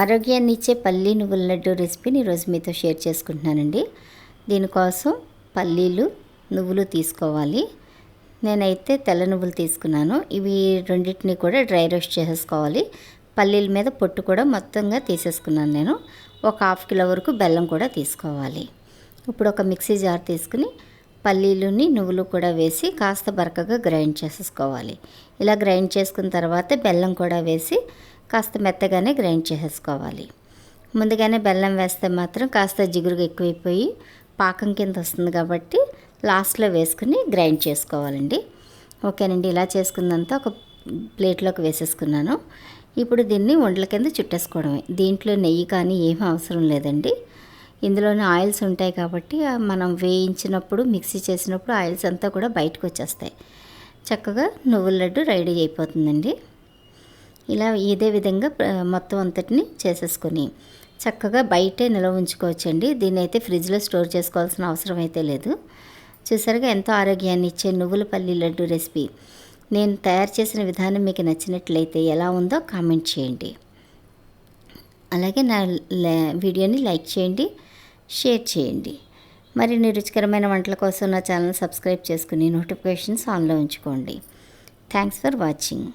ఆరోగ్యాన్ని ఇచ్చే పల్లి నువ్వుల లడ్డు రెసిపీని ఈరోజు మీతో షేర్ చేసుకుంటున్నానండి. దీనికోసం పల్లీలు నువ్వులు తీసుకోవాలి. నేనైతే తెల్ల నువ్వులు తీసుకున్నాను. ఇవి రెండింటిని కూడా డ్రై రోస్ట్ చేసేసుకోవాలి. పల్లీల మీద పొట్టు కూడా మొత్తంగా తీసేసుకున్నాను నేను. ఒక హాఫ్ కిలో వరకు బెల్లం కూడా తీసుకోవాలి. ఇప్పుడు ఒక మిక్సీ జార్ తీసుకుని పల్లీలుని నువ్వులు కూడా వేసి కాస్త బరకగా గ్రైండ్ చేసేసుకోవాలి. ఇలా గ్రైండ్ చేసుకున్న తర్వాత బెల్లం కూడా వేసి కాస్త మెత్తగానే గ్రైండ్ చేసేసుకోవాలి. ముందుగానే బెల్లం వేస్తే మాత్రం కాస్త జిగురుగా ఎక్కువైపోయి పాకం కింద వస్తుంది కాబట్టి లాస్ట్లో వేసుకుని గ్రైండ్ చేసుకోవాలండి. ఓకేనండి ఇలా చేసుకుందంతా ఒక ప్లేట్లోకి వేసేసుకున్నాను. ఇప్పుడు దీన్ని వండల కింద చుట్టేసుకోవడమే. దీంట్లో నెయ్యి కానీ ఏమీ అవసరం లేదండి. ఇందులోనే ఆయిల్స్ ఉంటాయి కాబట్టి మనం వేయించినప్పుడు మిక్సీ చేసినప్పుడు ఆయిల్స్ అంతా కూడా బయటకు వచ్చేస్తాయి. చక్కగా నువ్వుల లడ్డు రెడీ అయిపోతుందండి. ఇలా ఇదే విధంగా మొత్తం అంతటిని చేసేసుకొని చక్కగా బయటే నిల్వ ఉంచుకోవచ్చండి. దీన్ని అయితే ఫ్రిడ్జ్లో స్టోర్ చేసుకోవాల్సిన అవసరం అయితే లేదు. చూసారుగా ఎంతో ఆరోగ్యాన్ని ఇచ్చే నువ్వుల పల్లి లడ్డు రెసిపీ. నేను తయారు చేసిన విధానం మీకు నచ్చినట్లయితే ఎలా ఉందో కామెంట్ చేయండి. అలాగే నా వీడియోని లైక్ చేయండి షేర్ చేయండి. మరిన్ని రుచికరమైన వంటల కోసం నా ఛానల్ సబ్స్క్రైబ్ చేసుకుని నోటిఫికేషన్స్ ఆన్లో ఉంచుకోండి. Thanks for watching.